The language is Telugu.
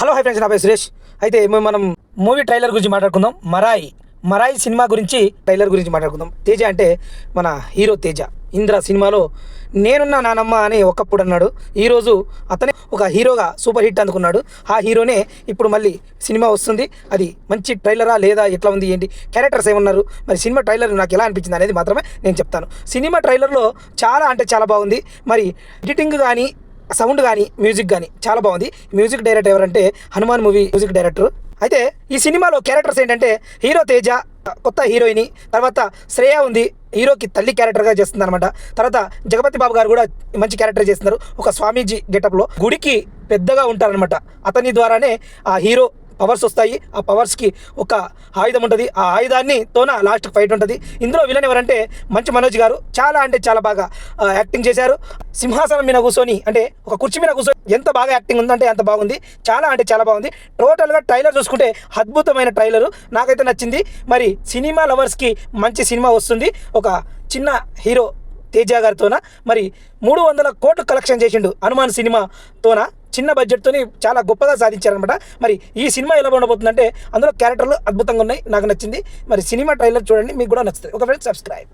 హలో హై ఫ్రెండ్స్ నా పేరు సురేష్. అయితే మేము మనం మూవీ ట్రైలర్ గురించి మాట్లాడుకుందాం. మరాయి మరాయి సినిమా గురించి ట్రైలర్ గురించి మాట్లాడుకుందాం. తేజ అంటే మన హీరో తేజ. ఇంద్ర సినిమాలో నేనున్న నానమ్మ అని ఒకప్పుడు అన్నాడు. ఈరోజు అతనే ఒక హీరోగా సూపర్ హిట్ అందుకున్నాడు. ఆ హీరోనే ఇప్పుడు మళ్ళీ సినిమా వస్తుంది. అది మంచి ట్రైలరా లేదా ఎట్లా ఉంది ఏంటి క్యారెక్టర్స్ ఏమన్నారు? మరి సినిమా ట్రైలర్ నాకు ఎలా అనిపించింది అనేది మాత్రమే నేను చెప్తాను. సినిమా ట్రైలర్లో చాలా అంటే చాలా బాగుంది. మరి ఎడిటింగ్ కానీ సౌండ్ కానీ మ్యూజిక్ కానీ చాలా బాగుంది. మ్యూజిక్ డైరెక్టర్ ఎవరంటే హనుమాన్ మూవీ మ్యూజిక్ డైరెక్టర్. అయితే ఈ సినిమాలో క్యారెక్టర్స్ ఏంటంటే హీరో తేజ కొత్త హీరోయిన్ తర్వాత శ్రేయ ఉంది హీరోకి తల్లి క్యారెక్టర్గా చేస్తుంది అనమాట తర్వాత జగపతి బాబు గారు కూడా మంచి క్యారెక్టర్ చేస్తున్నారు. ఒక స్వామీజీ గెటప్లో గుడికి పెద్దగా ఉంటారనమాట అతని ద్వారానే ఆ హీరో పవర్స్ వస్తాయి. ఆ పవర్స్కి ఒక ఆయుధం ఉంటుంది. ఆ ఆయుధాన్ని తోన లాస్ట్ ఫైట్ ఉంటుంది. ఇందులో విలన్ ఎవరంటే మంచి మనోజ్ గారు. చాలా అంటే చాలా బాగా యాక్టింగ్ చేశారు. సింహాసనం మీద కూర్చొని అంటే ఒక కుర్చీ మీద కూర్చొని ఎంత బాగా యాక్టింగ్ ఉందంటే అంత బాగుంది. చాలా అంటే చాలా బాగుంది. టోటల్గా ట్రైలర్ చూసుకుంటే అద్భుతమైన ట్రైలర్ నాకైతే నచ్చింది. మరి సినిమా లవర్స్కి మంచి సినిమా వస్తుంది. ఒక చిన్న హీరో తేజ గారితోన మరి మూడు వందల కోట్లు కలెక్షన్ చేసిండు హనుమాన్ సినిమాతోన చిన్న బడ్జెట్తోని చాలా గొప్పగా సాధించారనమాట మరి ఈ సినిమా ఎలా ఉండబోతుందంటే అందులో క్యారెక్టర్లు అద్భుతంగా ఉన్నాయి. నాకు నచ్చింది. మరి సినిమా ట్రైలర్ చూడండి. మీకు కూడా నచ్చుతుంది. ఒక ఫ్రెండ్ సబ్స్క్రైబ్